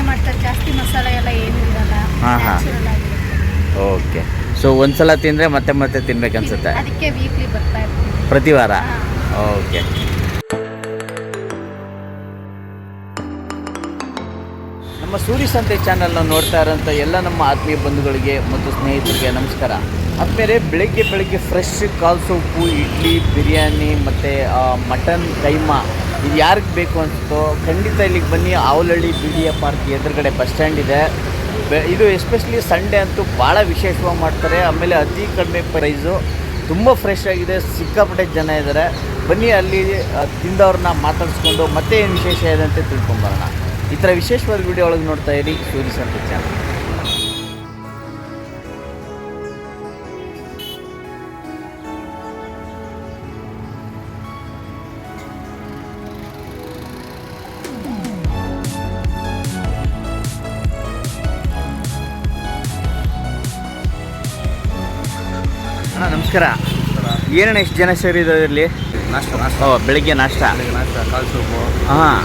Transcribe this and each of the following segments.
ಮಾಡ್ತಾರೆ. ಜಾಸ್ತಿ ಮಸಾಲೆ ಎಲ್ಲ ಏನು ಇರಲ್ಲ. ಹಾ, ಹಾ. ನ್ಯಾಚುರಲ್ ಆಗಿರುತ್ತೆ. ಓಕೆ. ಸೊ ಒಂದ್ಸಲ ತಿಂದರೆ ಮತ್ತೆ ಮತ್ತೆ ತಿನ್ಬೇಕನ್ಸುತ್ತೆ ಅದಕ್ಕೆ ವೀಕ್ಲಿ ಬರ್ತಾ ಇರ್ತೀವಿ. ಪ್ರತಿ ವಾರ? ಓಕೆ. ನಮ್ಮ ಸೂರ್ಯ ಸಂತೆ ಚಾನಲ್ನ ನೋಡ್ತಾ ಇರೋಂಥ ಎಲ್ಲ ನಮ್ಮ ಆತ್ಮೀಯ ಬಂಧುಗಳಿಗೆ ಮತ್ತು ಸ್ನೇಹಿತರಿಗೆ ನಮಸ್ಕಾರ. ಆದ್ಮೇಲೆ ಬೆಳಗ್ಗೆ ಬೆಳಗ್ಗೆ ಫ್ರೆಶ್ ಕಾಲ್ ಸೊಪ್ಪು ಇಡ್ಲಿ ಬಿರಿಯಾನಿ ಮತ್ತು ಮಟನ್ ಕೈಮಾ ಇದು ಯಾರಿಗೆ ಬೇಕು ಅನಿಸುತ್ತೋ, ಖಂಡಿತ ಇಲ್ಲಿಗೆ ಬನ್ನಿ. Avalahalli B D A park ಎದುರುಗಡೆ ಬಸ್ ಸ್ಟ್ಯಾಂಡ್ ಇದೆ. ಇದು ಎಸ್ಪೆಷಲಿ ಸಂಡೇ ಅಂತೂ ಭಾಳ ವಿಶೇಷವಾಗಿ ಮಾಡ್ತಾರೆ. ಆಮೇಲೆ ಅತಿ ಕಡಿಮೆ ಪ್ರೈಸು ತುಂಬ ಫ್ರೆಶ್ ಆಗಿದೆ. ಸಿಕ್ಕಾಪಟ್ಟೆ ಜನ ಇದ್ದಾರೆ ಬನ್ನಿ ಅಲ್ಲಿ ತಿಂದವ್ರನ್ನ ಮಾತಾಡಿಸ್ಕೊಂಡು ಮತ್ತೆ ಏನು ವಿಶೇಷ ಇದೆ ಅಂತ ತಿಳ್ಕೊಂಬರೋಣ ಈ ಥರ ವಿಶೇಷವಾದ ವಿಡಿಯೋ ಒಳಗೆ ನೋಡ್ತಾ ಇರಿ. ಸೂರಿ ಸಂತೆ ಚಾನಲ್. ನಮಸ್ಕಾರ. ಏನಣ್ಣ ಎಷ್ಟು ಜನ ಸೇರಿದ್ರು ಇಲ್ಲಿ ನಾಷ್ಟ ನಾಷ್ಟ. ಓ ಬೆಳಿಗ್ಗೆ ನಾಷ್ಟ. ಬೆಳಿಗ್ಗೆ ನಾಷ್ಟ ಕಾಲು ಸೂಪು ಹಾಂ.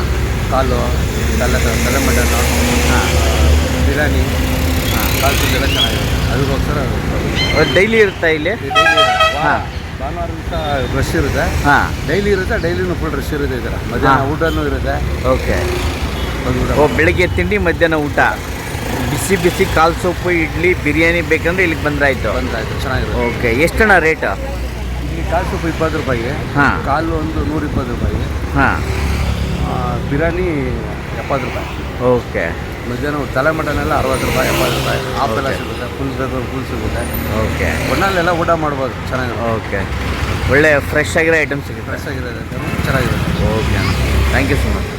ಕಾಲು ತಲೆ ತಲೆ ಮಟನ್ನು ಹಾಂ. ಬಿರಿಯಾನಿ ಕಾಲು ಸೂಪ್ ಎಲ್ಲ ಚೆನ್ನಾಗಿದೆ ಅದಕ್ಕೋಸ್ಕರ ಡೈಲಿ ಇರುತ್ತಾ ಇಲ್ಲಿ? ಹಾಂ. ಭಾನುವಾರ ದಿವಸ ರಶ್ ಇರುತ್ತೆ. ಹಾಂ. ಡೈಲಿ ಇರುತ್ತೆ ಡೈಲಿನೂ ಫುಲ್ ರಶ್ ಇರುತ್ತೆ ಈ ಥರ ಮಧ್ಯಾಹ್ನ. ಊಟನೂ ಇರುತ್ತೆ. ಓಕೆ. ಓ ಬೆಳಿಗ್ಗೆ ತಿಂಡಿ ಮಧ್ಯಾಹ್ನ ಊಟ. ಬಿಸಿ ಬಿಸಿ ಕಾಲ್ ಸೊಪ್ಪು ಇಡ್ಲಿ ಬಿರಿಯಾನಿ ಬೇಕಂದ್ರೆ ಇಲ್ಲಿಗೆ ಬಂದ್ರಾಯ್ತು. ಬಂದಾಯ್ತು ಚೆನ್ನಾಗಿದೆ ಓಕೆ ಎಷ್ಟಣ್ಣ ರೇಟ್? ಇಲ್ಲಿ ಕಾಲು ಸೊಪ್ಪು ಇಪ್ಪತ್ತು ರೂಪಾಯಿಗೆ ಹಾ. ಕಾಲು ಒಂದು ನೂರ ಇಪ್ಪತ್ತು ರೂಪಾಯಿಗೆ ಹಾಂ. ಆ, ಬಿರಿಯಾನಿ ಎಪ್ಪತ್ತು ರೂಪಾಯಿ. ಓಕೆ. ಮಧ್ಯಾಹ್ನ ತಲೆ ಮಟನ್ ಎಲ್ಲ ಅರವತ್ತು ರೂಪಾಯಿ ಎಪ್ಪತ್ತು ರೂಪಾಯಿ. ಹಾಫ್ ಎಲ್ಲ. ಸಿಗುತ್ತೆ ಫುಲ್ ಬೇಕು ಫುಲ್ ಸಿಗುತ್ತೆ. ಓಕೆ. ಒಣ್ಣಲ್ಲೆಲ್ಲ ಊಟ ಮಾಡ್ಬೋದು ಚೆನ್ನಾಗಿರುತ್ತೆ. ಓಕೆ. ಒಳ್ಳೆ ಫ್ರೆಶ್ ಆಗಿರೋ ಐಟಮ್ ಸಿಗುತ್ತೆ. ಫ್ರೆಶ್ ಆಗಿರುತ್ತೆ ಚೆನ್ನಾಗಿರುತ್ತೆ. Okay. Thank you so much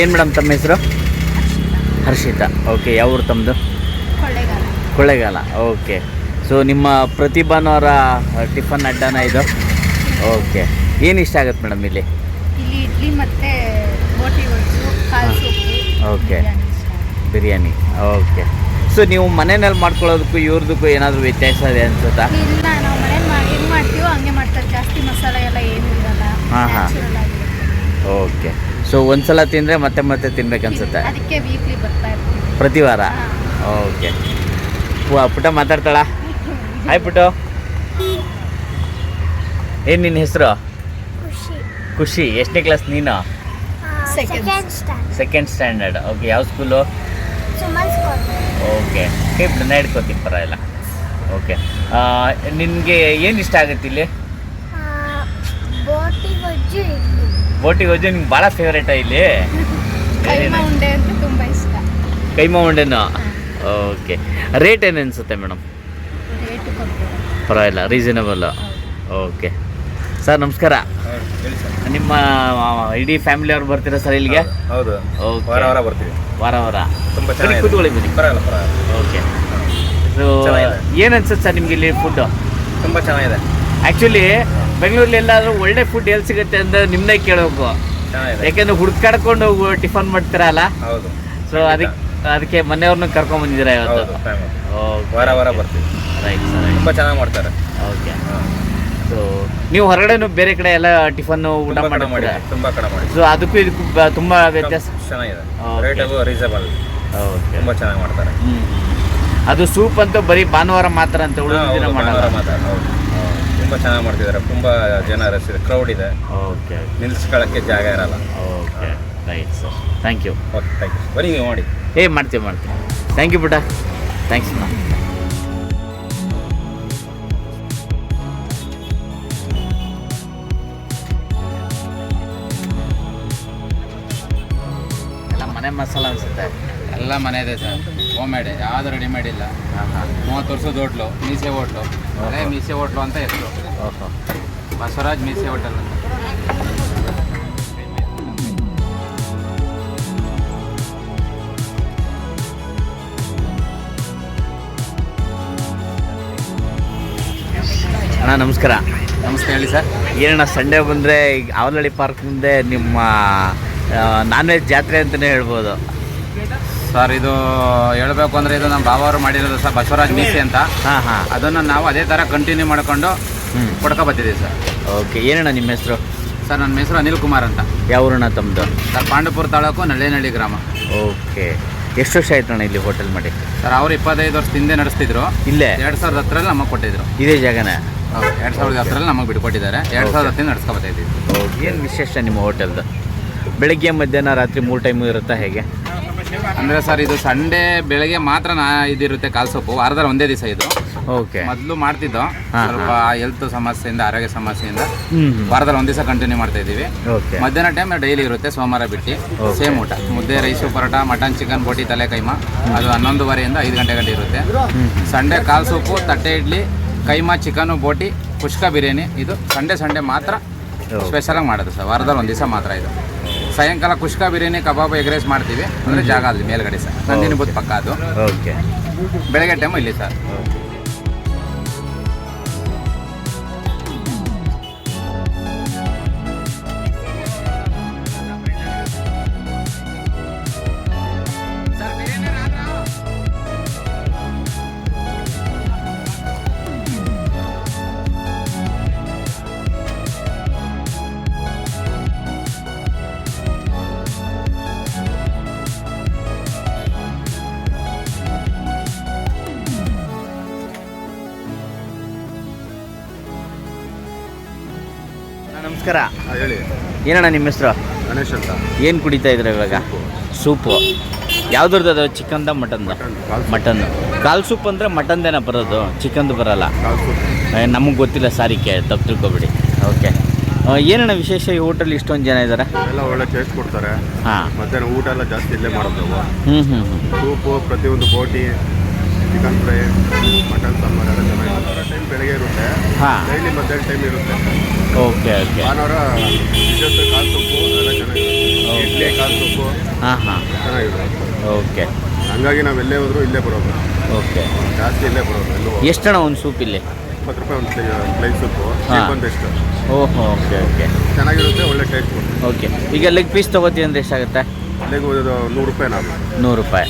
ಏನು ಮೇಡಮ್ ತಮ್ಮ ಹೆಸರು? ಹರ್ಷಿತಾ. ಓಕೆ ಯಾವ ಊರು ತಮ್ಮದು ಕೊಳ್ಳೇಗಾಲ. ಓಕೆ ಸೊ ನಿಮ್ಮ ಪ್ರತಿಭಾನವರ ಟಿಫನ್ ಅಡ್ಡಾನ ಇದು? ಓಕೆ ಏನು ಇಷ್ಟ ಆಗುತ್ತೆ ಮೇಡಮ್ ಇಲ್ಲಿ? ಇಡ್ಲಿ ಮತ್ತೆ. Okay biryani biryani. Okay so ನೀವು ಮನೆಯಲ್ಲಿ ಮಾಡ್ಕೊಳ್ಳೋದಕ್ಕೂ ಇವ್ರದಕ್ಕೂ ಏನಾದರೂ ವ್ಯತ್ಯಾಸ ಇದೆ ಅನ್ಸುತ್ತಾ ಇಲ್ಲ ನಾವು ಮನೇಲಿ ಮಾಡಿ ಹೆಂಗ್ ಮಾಡ್ತೀವೋ ಹಂಗೆ ಮಾಡ್ತಾರೆ ಜಾಸ್ತಿ ಮಸಾಲೆ ಎಲ್ಲ ಏನೂ ಇರಲ್ಲ ಹಾ, ಹಾ. ನ್ಯಾಚುರಲ್ ಆಗಿರುತ್ತೆ ಓಕೆ ಸೊ ಒಂದ್ಸಲ ತಿಂದರೆ ಮತ್ತೆ ಮತ್ತೆ ತಿನ್ಬೇಕನ್ಸುತ್ತೆ ಅದಕ್ಕೆ ವೀಕ್ಲಿ ಬರ್ತಾ ಇರ್ತೀವಿ. ಪ್ರತಿ ವಾರ. ಓಕೆ ಪುಟ ಮಾತಾಡ್ತಾಳ? ಹಾಯ್ ಪುಟು ಏನು ನಿನ್ನ ಹೆಸರು? ಖುಷಿ. ಖುಷಿ. ಎಷ್ಟನೇ ಕ್ಲಾಸ್ ನೀನು? Second stand second standard okay ಯಾವ ಸ್ಕೂಲು ಓಕೆ ಬಿಡನ್ನ ಹಿಡ್ಕೋತೀನಿ ಪರವಾಗಿಲ್ಲ. ಓಕೆ ನಿನಗೆ ಏನು ಇಷ್ಟ ಆಗುತ್ತೆ ಇಲ್ಲಿ? ಬೋಟಿ ಗೊಜ್ಜು ನಿಮ್ಗೆ ಭಾಳ ಫೇವ್ರೇಟ ಇಲ್ಲಿ? ಕೈಮಾ ಉಂಡೆ ಅಂತ ತುಂಬ ಇಷ್ಟ. ಕೈಮಾ ಉಂಡೆನೋ? ಓಕೆ. ರೇಟ್ ಏನು ಅನಿಸುತ್ತೆ ಮೇಡಮ್ ರೇಟು ಪರವಾಗಿಲ್ಲ ರೀಸನಬಲ್ ಓಕೆ. ಸರ್ ನಮಸ್ಕಾರ. ನಿಮ್ಮ ಇಡೀ ಫ್ಯಾಮಿಲಿ ಅವ್ರು ಬರ್ತೀರಾ ಸರ್ ಇಲ್ಲಿಗೆ? ಹೌದು ವಾರ ವಾರ ಬರ್ತೀವಿ. ವಾರ ವಾರ. ತುಂಬ ಚೆನ್ನಾಗಿ ಚೆನ್ನಾಗಿದೆ. ಕೂತ್ಕೊಳ್ಳಿ ಬನ್ನಿ. ಪರವಾಗಿಲ್ಲ ಪರವಾಗಿಲ್ಲ. ಓಕೆ. ಸೊ. ಏನು ಅನ್ಸುತ್ತೆ ಸರ್ ನಿಮ್ಗೆ ಇಲ್ಲಿ ಫುಡ್ಡು ತುಂಬ ಚೆನ್ನಾಗಿದೆ. ಆ್ಯಕ್ಚುಲಿ ಬೆಂಗಳೂರಲ್ಲಿ ಎಲ್ಲಾದ್ರೂ ಒಳ್ಳೆ ಫುಡ್ ಎಲ್ಲಿ ಸಿಗುತ್ತೆ ಅಂತ ನಿಮ್ಮನ್ನೇ ಕೇಳಬೇಕು ಯಾಕೆಂದ್ರೆ ಹುಡ್ಕಾಡ್ಕೊಂಡು ಹೋಗು ಟಿಫನ್ ಮಾಡ್ತೀರಲ್ಲ? ಹೌದು. ಸೊ ಅದಕ್ಕೆ ಅದಕ್ಕೆ ಮನೆಯವ್ರನ್ನ ಕರ್ಕೊಂಡ್ ಬಂದಿದ್ದೀರಾ ಇವತ್ತು. ವಾರ ವಾರ ಬರ್ತೀವಿ. ರೈಟ್ ಸರ್ ತುಂಬ ಚೆನ್ನಾಗಿ ಮಾಡ್ತಾರೆ. ಓಕೆ ಸೊ ನೀವು ಹೊರಗಡೆನು ಬೇರೆ ಕಡೆ ಎಲ್ಲ ಟಿಫನ್ ಊಟ ಮಾಡಿ ಮಾಡಿ ತುಂಬಾ ಕಡೆ ಮಾಡಿ ಸೊ ಅದಕ್ಕೂ ಇದಕ್ಕೂ ತುಂಬಾ ವ್ಯತ್ಯಾಸ? ಚೆನ್ನಾಗಿದೆ. ರೇಟ್ ರೀಸನಬಲ್ ಓಕೆ ತುಂಬಾ ಚೆನ್ನಾಗಿ ಮಾಡ್ತಾರೆ. ಅದು ಸೂಪ್ ಅಂತೂ ಬರೀ ಭಾನುವಾರ ಮಾತ್ರ ಅಂತ ಉಳಿದ ದಿನ ಮಾಡಲ್ಲ. ತುಂಬಾ ಚೆನ್ನಾಗಿ ಮಾಡ್ತಿದ್ದಾರೆ ತುಂಬಾ ಜನ ರಶ್ ಇದೆ ಕ್ರೌಡ್ ಇದೆ. ಓಕೆ ನಿಲ್ಸ್ಕೊಳ್ಳೋಕ್ಕೆ ಜಾಗ ಇರಲ್ಲ. Okay right sir thank you okay thank you ಬನ್ನಿ ನೀವು ಮಾಡಿ. ಏ ಮಾಡ್ತೀವಿ ಮಾಡ್ತೀವಿ. ಥ್ಯಾಂಕ್ ಯು ಪುಟ ಥ್ಯಾಂಕ್ಸ್ ಮಾ ಎಲ್ಲ ಮನೆ ಮಸಾಲ ಅನ್ಸುತ್ತೆ. ಎಲ್ಲ ಮನೆ ಇದೆ ಸರ್. ಹೋಮ್ ಮೇಡ್ ಯಾವುದು ರೆಡಿಮೇಡ್ ಇಲ್ಲ. ಮೂವತ್ತು ವರ್ಷದ ಹೋಟ್ಲು ಮೀಸೆ ಹೋಟ್ಲು. ಅದೇ ಮೀಸೆ ಹೋಟ್ಲು ಅಂತ ಹೆಸರು ಬಸವರಾಜ್ ಮೀಸೆ ಹೋಟೆಲ್ ಅಂತ. ಅಣ್ಣ ನಮಸ್ಕಾರ. ನಮಸ್ತೆ ಹೇಳಿ ಸರ್. ಏನಣ್ಣ ಸಂಡೇ ಬಂದರೆ ಈಗ ಆವಲಹಳ್ಳಿ ಪಾರ್ಕ್ ಮುಂದೆ ನಿಮ್ಮ ನಾನ್ ವೆಜ್ ಜಾತ್ರೆ ಅಂತಲೇ ಹೇಳ್ಬೋದು. ಸರ್ ಇದು ಹೇಳಬೇಕು ಅಂದ್ರೆ ಇದು ನಮ್ಮ ಬಾಬಾವರು ಮಾಡಿರೋದು ಸರ್ ಬಸವರಾಜ್ ಮೀಸಿ ಅಂತ. ಹಾಂ ಹಾಂ. ಅದನ್ನು ನಾವು ಅದೇ ಥರ ಕಂಟಿನ್ಯೂ ಮಾಡ್ಕೊಂಡು ಹ್ಞೂ ಕೊಡ್ಕೊ ಬರ್ತಿದ್ದೀವಿ ಸರ್. ಓಕೆ ಏನಣ್ಣ ನಿಮ್ಮ ಹೆಸರು? ಸರ್ ನನ್ನ ಹೆಸರು ಅನಿಲ್ ಕುಮಾರ್ ಅಂತ. ಯಾವ ಊರಣ್ಣ ತಮ್ಮದು ಸರ್ ಪಾಂಡಪುರ ತಾಲೂಕು ನಳ್ಳಿನಳ್ಳಿ ಗ್ರಾಮ. ಓಕೆ. ಎಷ್ಟು ವರ್ಷ ಆಯ್ತಣ್ಣ ಇಲ್ಲಿ ಹೋಟೆಲ್ ಮಾಡಿ? ಸರ್ ಅವ್ರು ಇಪ್ಪತ್ತೈದು ವರ್ಷ ಹಿಂದೆ ನಡೆಸ್ತಿದ್ರು. ಇಲ್ಲೇ? ಎರಡು ಸಾವಿರದ ಹತ್ತರಲ್ಲಿ ನಮಗೆ ಕೊಟ್ಟಿದ್ರು. ಇದೇ ಜಾಗನೇ? ಎರಡ್ ಎರಡು ಸಾವಿರದ ಹತ್ತರಲ್ಲಿ ನಮಗೆ ಬಿಟ್ಕೊಟ್ಟಿದ್ದಾರೆ. ಎರಡು ಸಾವಿರದ ಹತ್ತಿಂದ ನಡ್ಸ್ಕೊ ಬರ್ತಾ ಇದ್ದೀವಿ ಏನು ವಿಶೇಷ ನಿಮ್ಮ ಹೋಟೆಲ್ದು ಬೆಳಗ್ಗೆ ಮಧ್ಯಾಹ್ನ ರಾತ್ರಿ ಮೂರು ಟೈಮು ಇರುತ್ತಾ ಹೇಗೆ? ಅಂದರೆ ಸರ್ ಇದು ಸಂಡೇ ಬೆಳಗ್ಗೆ ಮಾತ್ರ ನಾ ಇದಿರುತ್ತೆ ಕಾಲ್ ಸೊಪ್ಪು. ವಾರದಲ್ಲಿ ಒಂದೇ ದಿವಸ ಇದು. ಓಕೆ. ಮೊದಲು ಮಾಡ್ತಿದ್ದೋ ಸ್ವಲ್ಪ ಹೆಲ್ತ್ ಸಮಸ್ಯೆಯಿಂದ ಆರೋಗ್ಯ ಸಮಸ್ಯೆಯಿಂದ ವಾರದಲ್ಲಿ ಒಂದು ದಿವಸ ಕಂಟಿನ್ಯೂ ಮಾಡ್ತಾ ಇದ್ದೀವಿ. ಮಧ್ಯಾಹ್ನ ಟೈಮ್ ಡೈಲಿ ಇರುತ್ತೆ ಸೋಮವಾರ ಬಿಟ್ಟು. ಸೇಮ್ ಊಟ. ಮುದ್ದೆ ರೈಸು ಪರೋಟ ಮಟನ್ ಚಿಕನ್ ಬೋಟಿ ತಲೆ ಕೈಮಾ ಅದು ಹನ್ನೊಂದುವರೆಯಿಂದ ಐದು ಗಂಟೆ ಗಂಟೆ ಇರುತ್ತೆ ಸಂಡೇ ಕಾಲ್ ಸೊಪ್ಪು ತಟ್ಟೆ ಇಡ್ಲಿ ಕೈಮಾ ಚಿಕನು ಬೋಟಿ ಪುಷ್ಕ ಬಿರಿಯಾನಿ. ಇದು ಸಂಡೇ ಸಂಡೇ ಮಾತ್ರ ಸ್ಪೆಷಲಾಗಿ ಮಾಡೋದು ಸರ್. ವಾರದಲ್ಲಿ ಒಂದು ದಿವಸ ಮಾತ್ರ ಇದು. ಸಾಯಂಕಾಲ khuska biryani kebab egg rice ಮಾಡ್ತೀವಿ. ಅಂದ್ರೆ ಜಾಗ ಅಲ್ಲಿ ಮೇಲ್ಗಡೆ ಸರ್ ನಂದಿನಿ ಬುತ್ ಪಕ್ಕ ಅದು. ಓಕೆ. ಬೆಳಗ್ಗೆ ಟೈಮ್ ಇಲ್ಲಿ ಸರ್. ನಮಸ್ಕಾರ. ಹೇಳಿ. ಏನಣ್ಣ ನಿಮ್ಮ ಹೆಸರು? ಗಣೇಶ್ ಅಂತ. ಏನು ಕುಡಿತಾ ಇದ್ರೆ ಇವಾಗ? ಸೂಪು. ಯಾವ್ದ್ರದ್ದು ಅದು ಚಿಕನ್ದ ಮಟನ್ದ ಮಟನ್ ಕಾಲ್ ಸೂಪ್. ಅಂದರೆ ಮಟನ್ದೇನ ಬರೋದು. ಚಿಕನ್ದು ಬರಲ್ಲ. ನಮಗೆ ಗೊತ್ತಿಲ್ಲ ಸಾರಿಕೆ ತಪ್ಪು ತಿಳ್ಕೊಬೇಡಿ. ಓಕೆ. ಏನಣ್ಣ ವಿಶೇಷ ಈ ಹೋಟೆಲ್ ಇಷ್ಟೊಂದು ಜನ ಇದ್ದಾರೆ ಎಲ್ಲ ಒಳ್ಳೆ ಟೇಸ್ಟ್ ಕೊಡ್ತಾರೆ. ಹಾಂ. ಮಧ್ಯಾಹ್ನ ಊಟ ಎಲ್ಲ ಜಾಸ್ತಿ ಇಲ್ಲೇ ಮಾಡೋದು ಹ್ಞೂ ಹ್ಞೂ ಸೂಪು ಪ್ರತಿಯೊಂದು ಬೋಟಿ. ಚಿಕನ್ ಫ್ರೈ ಮಟನ್ ಸಾಂಬಾರು ಎಲ್ಲ ಚೆನ್ನಾಗಿ ಟೈಮ್ ಬೆಳಗ್ಗೆ ಇರುತ್ತೆ. ಹಾಂ. ಡೈಲಿ ಮಧ್ಯಾಹ್ನ ಟೈಮ್ ಇರುತ್ತೆ. Okay okay. ಭಾನುವಾರ ವಿಶೇಷ ಕಾಲು ಸೊಪ್ಪು ಎಲ್ಲ ಚೆನ್ನಾಗಿರುತ್ತೆ ಇಡ್ಲಿ ಕಾಲು ಸೊಪ್ಪು ಹಾಂ ಹಾಂ. ಚೆನ್ನಾಗಿರುತ್ತೆ. ಓಕೆ. ಹಂಗಾಗಿ ನಾವು ಎಲ್ಲೇ ಹೋದ್ರು ಇಲ್ಲೇ ಬರೋದು. ಓಕೆ. ಜಾಸ್ತಿ ಇಲ್ಲೇ ಬರೋದು ಎಲ್ಲೂ ಎಷ್ಟು ಎಷ್ಟಣ್ಣ ಒಂದು ಸೂಪ್ ಇಲ್ಲಿ? ಇಪ್ಪತ್ತು ರೂಪಾಯಿ ಒಂದು ಪ್ಲೇಟ್ ಸೊಪ್ಪು. ಹಾ. ಒಂದು ಎಷ್ಟು? ಓಹೋ ಓಕೆ ಓಕೆ. ಚೆನ್ನಾಗಿರುತ್ತೆ ಒಳ್ಳೆ ಟೇಸ್ಟ್ ಓಕೆ. ಈಗ ಲೆಗ್ ಪೀಸ್ ತೊಗೋತೀವಿ ಅಂದರೆ ಎಷ್ಟಾಗುತ್ತೆ? ಲೆಗ್ ನೂರು ರೂಪಾಯಿ ನಾವು. ನೂರು ರೂಪಾಯಿ.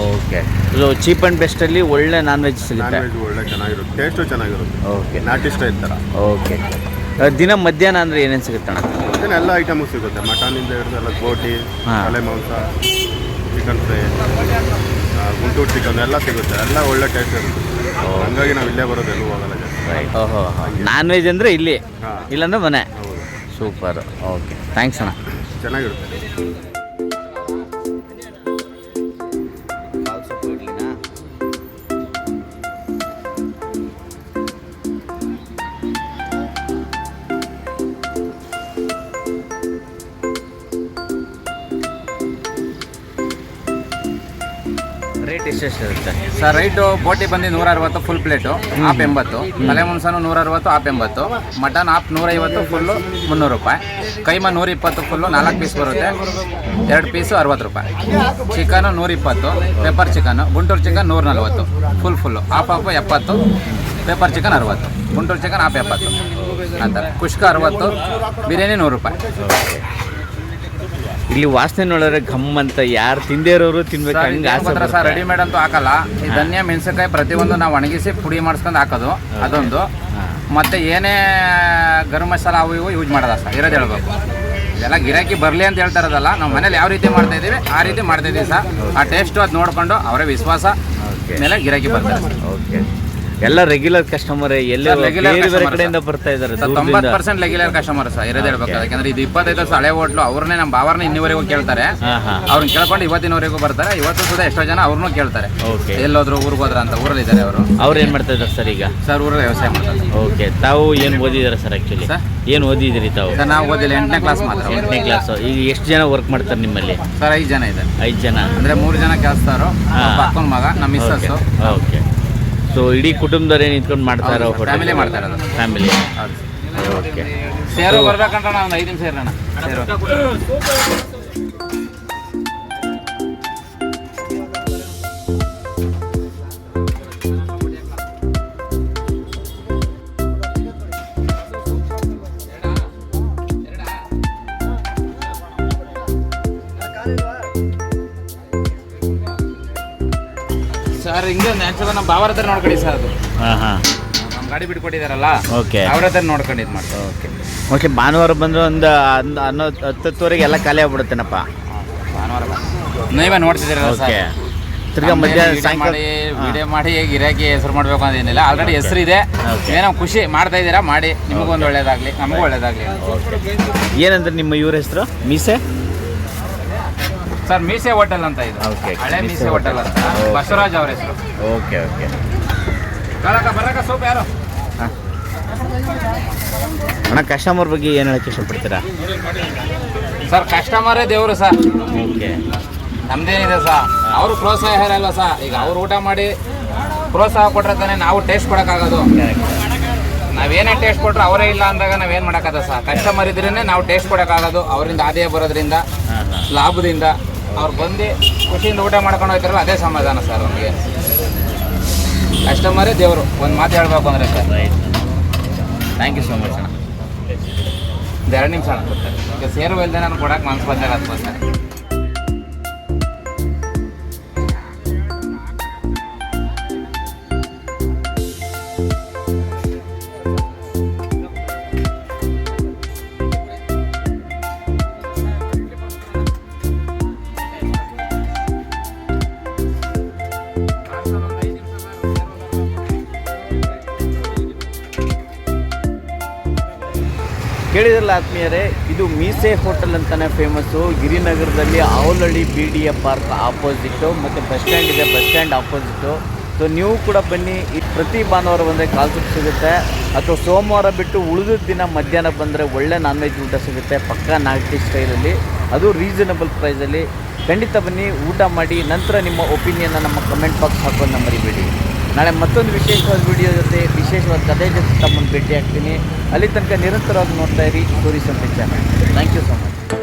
ಓಕೆ. ಇದು ಚೀಪ್ ಆ್ಯಂಡ್ ಬೆಸ್ಟಲ್ಲಿ ಒಳ್ಳೆ ನಾನ್ ವೆಜ್ ನಾನ್ ಸಿಗುತ್ತೆ? ವೆಜ್ ಒಳ್ಳೆ ಚೆನ್ನಾಗಿರುತ್ತೆ ಟೇಸ್ಟು ಚೆನ್ನಾಗಿರುತ್ತೆ. ಓಕೆ. ನಾಟಿ ಸ್ಟೈಲ್ ಥರ ಓಕೆ. ದಿನ ಮಧ್ಯಾಹ್ನ ಅಂದರೆ ಏನೇನು ಸಿಗುತ್ತಣ್ಣ ಮತ್ತೆ ಎಲ್ಲ ಐಟಮು ಸಿಗುತ್ತೆ. ಮಟನಿಂದ ಹಿಡಿದು ಎಲ್ಲ ಗೋಟಿ ಹಾ. ತಲೆ ಮಾಂಸ ಚಿಕನ್ ಫ್ರೈ ಆ, ಗುಂಟೂರು ಚಿಕನ್ ಎಲ್ಲ ಸಿಗುತ್ತೆ. ಎಲ್ಲ ಒಳ್ಳೆ ಟೇಸ್ಟ್ ಇರುತ್ತೆ. ಹಂಗಾಗಿ ನಾವು ಇಲ್ಲೇ ಬರೋದು ಎಲ್ಲೂ ಹೋಗಲ್ಲ ಜಾಸ್ತಿ. ಓಹೋ ನಾನ್ ವೆಜ್ ಅಂದರೆ ಇಲ್ಲಿ. ಹಾಂ. ಇಲ್ಲಾಂದ್ರೆ ಮನೆ. ಹೌದು. ಸೂಪರ್. ಓಕೆ. ಥ್ಯಾಂಕ್ಸ್ ಅಣ್ಣ. ಚೆನ್ನಾಗಿರುತ್ತೆ. ರೇಟ್ ಇರುತ್ತೆ. ಸರ್ ರೈಟು ಬೋಟಿ ಬಂದು ನೂರ ಅರವತ್ತು ಫುಲ್ ಪ್ಲೇಟು ಆಪ್ ಎಂಬತ್ತು. ತಲೆ ಮುನ್ಸನು ನೂರ ಅರವತ್ತು ಆಪ್ ಎಂಬತ್ತು. ಮಟನ್ ಆಪ್ ನೂರೈವತ್ತು ಫುಲ್ಲು ಮುನ್ನೂರು ರೂಪಾಯಿ ಕೈಮ ನೂರ ಇಪ್ಪತ್ತು ಫುಲ್ಲು ನಾಲ್ಕು ಪೀಸ್ ಬರುತ್ತೆ. ಎರಡು ಪೀಸು ಅರವತ್ತು ರೂಪಾಯಿ ಚಿಕನು ನೂರ ಇಪ್ಪತ್ತು ಪೆಪ್ಪರ್ ಚಿಕನು ಗುಂಟೂರು ಚಿಕನ್ ನೂರ ನಲ್ವತ್ತು ಫುಲ್ ಫುಲ್ಲು ಆಫ್ ಹಾಫು ಎಪ್ಪತ್ತು ಪೆಪ್ಪರ್ ಚಿಕನ್ ಅರವತ್ತು. ಗುಂಟೂರು ಚಿಕನ್ ಆಪ್ ಎಪ್ಪತ್ತು. ಅಂತ ಕುಷ್ಕ ಅರವತ್ತು ಬಿರಿಯಾನಿ ನೂರು ರೂಪಾಯಿ ಇಲ್ಲಿ ವಾಸನೆ ನೋಡಿದ್ರೆ ಘಮ್ ಅಂತ. ಯಾರು ತಿಂದೇ ಇರೋರು ತಿನ್ಬೇಕು ಹಂಗೆ ಆಸೆ ಸರ್. ರೆಡಿಮೇಡ್ ಅಂತೂ ಹಾಕಲ್ಲ. ಈ ಧನ್ಯ ಮೆಣಸಿನಕಾಯಿ ಪ್ರತಿಯೊಂದು ನಾವು ಒಣಗಿಸಿ ಪುಡಿ ಮಾಡಿಸ್ಕೊಂಡು ಹಾಕೋದು ಅದೊಂದು. ಮತ್ತೆ ಏನೇ ಗರಂ ಮಸಾಲ ಅವು ಇವು ಯೂಸ್ ಮಾಡೋದ ಸರ್ ಇರೋದು ಹೇಳ್ಬೇಕು. ಇದೆಲ್ಲ ಗಿರಾಕಿ ಬರಲಿ ಅಂತ ಹೇಳ್ತಾ ಇರೋದಲ್ಲ ನಾವು ಮನೇಲಿ ಯಾವ ರೀತಿ ಮಾಡ್ತಾ ಇದ್ದೀವಿ ಆ ರೀತಿ ಮಾಡ್ತಾ ಇದ್ದೀವಿ ಸರ್. ಆ ಟೇಸ್ಟು ಅದು ನೋಡಿಕೊಂಡು ಅವರೇ ವಿಶ್ವಾಸ. ಮೇಲೆ ಗಿರಾಕಿ ಬರ್ತಾರೆ ಓಕೆ ಎಲ್ಲ ರೆಗ್ಯುಲರ್ ಕಸ್ಟಮರ್ ಎಲ್ಲ Sir, regular ಬೇರೆ ಬೇರೆ customer, ಕಡೆಯಿಂದ ಬರ್ತಾ ಇದ್ದಾರೆ ಸರ್ ತೊಂಬತ್ತು ದೂರದಿಂದ ಪರ್ಸೆಂಟ್ ರೆಗ್ಯುಲರ್ ಕಸ್ಟಮರ್ ಸರ್ ಇರೋದು ಹೇಳ್ಬೇಕು. ಯಾಕಂದ್ರೆ ಇದು ಇಪ್ಪತ್ತೈದು ವರ್ಷ ಹಳೆ ಹೋಟ್ಲು ಅವ್ರನ್ನೇ ನಮ್ಮ ಬಾವರ್ನ ಇನ್ನೂವರೆಗೂ ಕೇಳ್ತಾರೆ. ಹಾ ಹಾ. ಅವ್ರನ್ನ ಕೇಳ್ಕೊಂಡು ಇವತ್ತಿನವರೆಗೂ ಬರ್ತಾರೆ. ಇವತ್ತು ಸುದ ಎಷ್ಟೋ ಜನ ಅವ್ರನ್ನೂ ಕೇಳ್ತಾರೆ. ಓಕೆ ಎಲ್ಲೋದ್ರು ಊರಿಗೆ ಹೋದ್ರ ಅಂತ ಊರಲ್ಲಿ ಇದ್ದಾರೆ ಅವರು. ಅವ್ರು ಏನು ಮಾಡ್ತಾ ಇದ್ದಾರೆ ಸರ್ ಈಗ? ಸರ್ ಊರಲ್ಲಿ ವ್ಯವಸಾಯ ಮಾಡ್ತಾರೆ ಓಕೆ ತಾವು ಏನು ಓದಿದಾರೆ ಸರ್ ಆ್ಯಕ್ಚುಲಿ ಸರ್? ಏನು ಓದಿದ್ದೀರಿ ತಾವು? ಸರ್ ನಾವು ಓದಿಲ್ಲ. ಎಂಟನೇ ಕ್ಲಾಸ್ ಮಾತ್ರ. ಎಂಟನೇ ಕ್ಲಾಸ್ ಈಗ ಎಷ್ಟು ಜನ ವರ್ಕ್ ಮಾಡ್ತಾರೆ ನಿಮ್ಮಲ್ಲಿ? ಸರ್ ಐದು ಜನ ಇದೆ ಐದು ಜನ. ಅಂದ್ರೆ ಮೂರು ಜನ ಕೆಲಸದವರು ಹಾ. ಮಗ ನಮ್ಮ ಮಿಸ್ಸಸ್ಸು ಓಕೆ ಸೊ ಇಡೀ ಕುಟುಂಬದವರೇ ನಿಂತ್ಕೊಂಡು ಮಾಡ್ತಾ ಇರೋ ಫ್ಯಾಮಿಲಿ ಮಾಡ್ತಾ ಇರೋದು. ಫ್ಯಾಮಿಲಿ ಓಕೆ ಸೇರು ಬರ್ಬೇಕಂತ ನಾವು ಒಂದು ಐದು ನಿಮಿಷ ಇರೋಣ. ಸೇರು. ಹಿಂಗೆ ನ್ಯಾಚುರಲ್ ನಮ್ಮ ಬಾವರ ಹತ್ರ ನೋಡ್ಕೊಳ್ಳಿ ಸರ್ ಅದು. ಹಾಂ ಹಾಂ. ನಮ್ಮ ಗಾಡಿ ಬಿಟ್ಕೊಟ್ಟಿದಾರಲ್ಲ ಓಕೆ. ಅವ್ರ ಹತ್ರ ನೋಡ್ಕೊಂಡು ಇದು ಮಾಡ್ತಾರೆ ಓಕೆ. ಓಕೆ ಭಾನುವಾರ ಬಂದ್ರೆ ಒಂದು ಹನ್- ಹನ್ನೊಂದು ಹತ್ತತ್ತುವರೆಗೆ ಎಲ್ಲ ಖಾಲಿ ಆಗ್ಬಿಡುತ್ತೇನಪ್ಪ? ಭಾನುವಾರ ಬಾ. ನೀವೇ ನೋಡ್ತಿದ್ದೀರಲ್ಲ ಓಕೆ. ಸರ್ ತಿರ್ಗಾ ಮಧ್ಯಾಹ್ನ ಸಾಯಂಕಾಲ ಮಾಡಿ ವಿಡಿಯೋ ಮಾಡಿ ಗಿರಾಕಿ ಹೆಸರು ಮಾಡಬೇಕು ಅಂತ ಏನಿಲ್ಲ. ಆಲ್ರೆಡಿ ಹೆಸರು ಇದೆ. Okay. ಏನೋ ಖುಷಿ ಮಾಡ್ತಾ ಇದ್ದೀರಾ? ಮಾಡಿ. ನಿಮಗೊಂದು ಒಳ್ಳೇದಾಗ್ಲಿ ನಮಗೂ ಒಳ್ಳೇದಾಗ್ಲಿ ಏನಂದ್ರೆ ನಿಮ್ಮ ಇವ್ರ ಹೆಸರು? ಮೀಸೆ? ಸರ್ ಮೀಸೆ ಹೋಟೆಲ್ ಅಂತ ಇದು. ಓಕೆ ಹಳೆ ಮೀಸೆ ಹೋಟೆಲ್ ಅಂತ. ಬಸವರಾಜ್ ಅವ್ರ ಹೆಸರು. ಓಕೆ ಓಕೆ ಕಳಕ ಬರಕ ಸೂಪ್ ಯಾರು? ಅಣ್ಣ ಕಸ್ಟಮರ್ ಬಗ್ಗೆ ಏನು ಹೇಳಕ್ಕೆ ಇಷ್ಟಪಡ್ತೀರಾ? ಸರ್ ಕಸ್ಟಮರೇ ದೇವರು ಸರ್. Okay ನಮ್ದೇನಿದೆ sir. ಅವರು ಪ್ರೋತ್ಸಾಹ ಹೇಳಲ್ಲ ಸರ್. ಈಗ ಅವ್ರು ಊಟ ಮಾಡಿ ಪ್ರೋತ್ಸಾಹ ಕೊಟ್ರೆ ತಾನೇ ನಾವು ಟೇಸ್ಟ್ ಕೊಡೋಕ್ಕಾಗೋದು. ನಾವೇನೇ ಟೇಸ್ಟ್ ಕೊಟ್ಟರು ಅವರೇ ಇಲ್ಲ ಅಂದಾಗ ನಾವೇನು ಮಾಡೋಕ್ಕಾಗ ಸರ್. ಕಸ್ಟಮರ್ ಇದ್ರೇ ನಾವು ಟೇಸ್ಟ್ ಕೊಡೋಕ್ಕಾಗೋದು ಅವರಿಂದ ಆದಾಯ ಬರೋದ್ರಿಂದ ಲಾಭದಿಂದ. ಅವ್ರು ಬಂದು ಖುಷಿಯಿಂದ ಊಟ ಮಾಡ್ಕೊಂಡು ಹೋಗ್ತಾರಲ್ಲ, ಅದೇ ಸಮಾಧಾನ ಸರ್ ನಮಗೆ. ಕಸ್ಟಮರೇ ದೇವರು, ಒಂದು ಮಾತು ಹೇಳ್ಬೇಕು ಅಂದರೆ sir. Thank you so much ಅಣ್ಣ. ಎರಡು ನಿಮಿಷ ಅಣ್ಣ. ಸರ್ ಈಗ ಸೇರು ಇಲ್ಲದೆ ನಾನು ಕೊಡಕ್ಕೆ ಮನ್ಸು ಬಂದಾಗ ಅದಕ್ಕೋಸ್ಕರ ಕೇಳಿದ್ರಲ್ಲ ಆತ್ಮೀಯರೇ, ಇದು ಮೀಸೆ ಹೋಟೆಲ್ ಅಂತಾನೆ famous ಗಿರಿನಗರದಲ್ಲಿ Avalahalli B D A park opposite ಮತ್ತು ಬಸ್ ಸ್ಟ್ಯಾಂಡ್ ಇದೆ ಬಸ್ ಸ್ಟ್ಯಾಂಡ್ ಆಪೋಸಿಟ್ಟು ಸೊ ನೀವು ಕೂಡ ಬನ್ನಿ ಪ್ರತಿ ಭಾನುವಾರ ಬಂದರೆ ಕಾಲ್ ಸೂಪ್ ಸಿಗುತ್ತೆ. ಅಥವಾ ಸೋಮವಾರ ಬಿಟ್ಟು ಉಳಿದ ದಿನ ಮಧ್ಯಾಹ್ನ ಬಂದರೆ ಒಳ್ಳೆ ನಾನ್ ವೆಜ್ ಊಟ ಸಿಗುತ್ತೆ, ಪಕ್ಕ ನಾಟಿ ಸ್ಟೈಲಲ್ಲಿ ಅದು ರೀಸನಬಲ್ ಪ್ರೈಸಲ್ಲಿ ಖಂಡಿತ ಬನ್ನಿ, ಊಟ ಮಾಡಿ, ನಂತರ ನಿಮ್ಮ ಒಪಿನಿಯನ್ನ ನಮ್ಮ ಕಮೆಂಟ್ ಬಾಕ್ಸ್ ಹಾಕೋದು ಮರಿಬೇಡಿ. ನಾಳೆ ಮತ್ತೊಂದು ವಿಶೇಷವಾದ ವಿಡಿಯೋ ಜೊತೆ, ವಿಶೇಷವಾದ ಕಥೆ ಜೊತೆ ತಮ್ಮನ್ನು ಭೇಟಿ ಆಗ್ತೀನಿ ಅಲ್ಲಿ ತನಕ ನಿರಂತರವಾಗಿ ನೋಡ್ತಾ ಇರಿ tourism channel thank you so much